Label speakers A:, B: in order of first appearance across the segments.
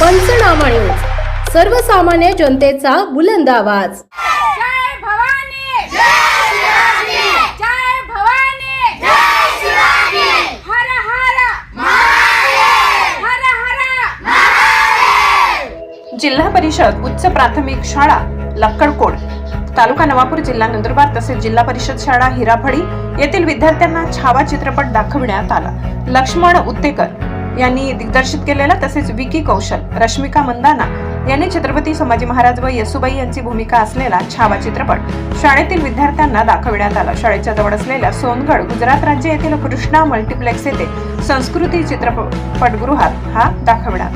A: पंचनामा न्यूज. सर्वसामान्य जनतेचा बुलंद आवाज.
B: जय भवानी. जय शिवाजी जय भवानी. जय शिवाजी हर हर. महादेव हर हर.
C: जिल्हा परिषद उच्च प्राथमिक शाळा लक्कडकोड. तालुका नवापूर जिल्हा नंदुरबार तसेच जिल्हा परिषद शाळा हिराफळी येथील विद्यार्थ्यांना छावा चित्रपट दाखविण्यात आला. लक्ष्मण उत्तेकर यांनी दिग्दर्शित केलेला तसेच विकी कौशल रश्मिका मंदाना यांनी छत्रपती संभाजी महाराज व येसुबाई यांची भूमिका असलेला छावा चित्रपट शाळेतील विद्यार्थ्यांना दाखविण्यात आला. शाळेच्या जवळ असलेल्या सोनगड गुजरात राज्य येथील कृष्णा मल्टिप्लेक्स येथे संस्कृती चित्रपटगृहात हा दाखविण्यात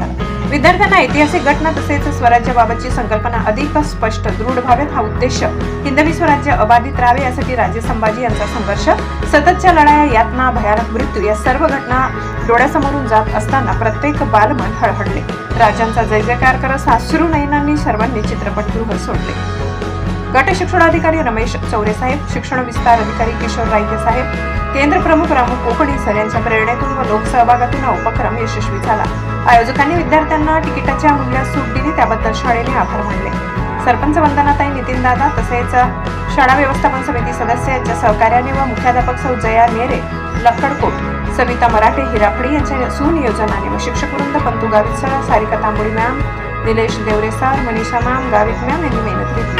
C: विद्यार्थ्यांना ऐतिहासिक घटना तसेच स्वराज्याबाबतची संकल्पना अधिक स्पष्ट दृढ व्हावेत हा उद्देश. हिंदवी स्वराज्य अबाधित राहावे यासाठी राजे संभाजी यांचा संघर्ष सततच्या लढाया यातना भयानक मृत्यू या सर्व घटना डोळ्यासमोरून जात असताना प्रत्येक बालमन हळहळले. राजांचा जय जयकार करत सासरू नयनांनी सर्वांनी चित्रपटगृह सोडले. गट शिक्षणाधिकारी रमेश चौरे साहेब शिक्षण विस्तार अधिकारी किशोर रायके साहेब केंद्र प्रमुख रामू कोकणी सर यांच्या प्रेरणेतून व लोकसहभागातून हा उपक्रम यशस्वी झाला. आयोजकांनी विद्यार्थ्यांना तिकिटाच्या मूल्यात सूट दिली त्याबद्दल शाळेने आभार मानले. सरपंच वंदनाताई नितीन दादा तसेच शाळा व्यवस्थापन समिती सदस्य यांच्या सहकार्याने व मुख्याध्यापक सौ जया नेरे लक्कडकोट सविता मराठे हिराफडी यांच्या सुनियोजनाने व शिक्षकवृंद Pantu Gavit sir Sarika Tamboli ma'am Nilesh Deore sir Manisha ma'am Gavit ma'am यांनी मेहनत घेतली.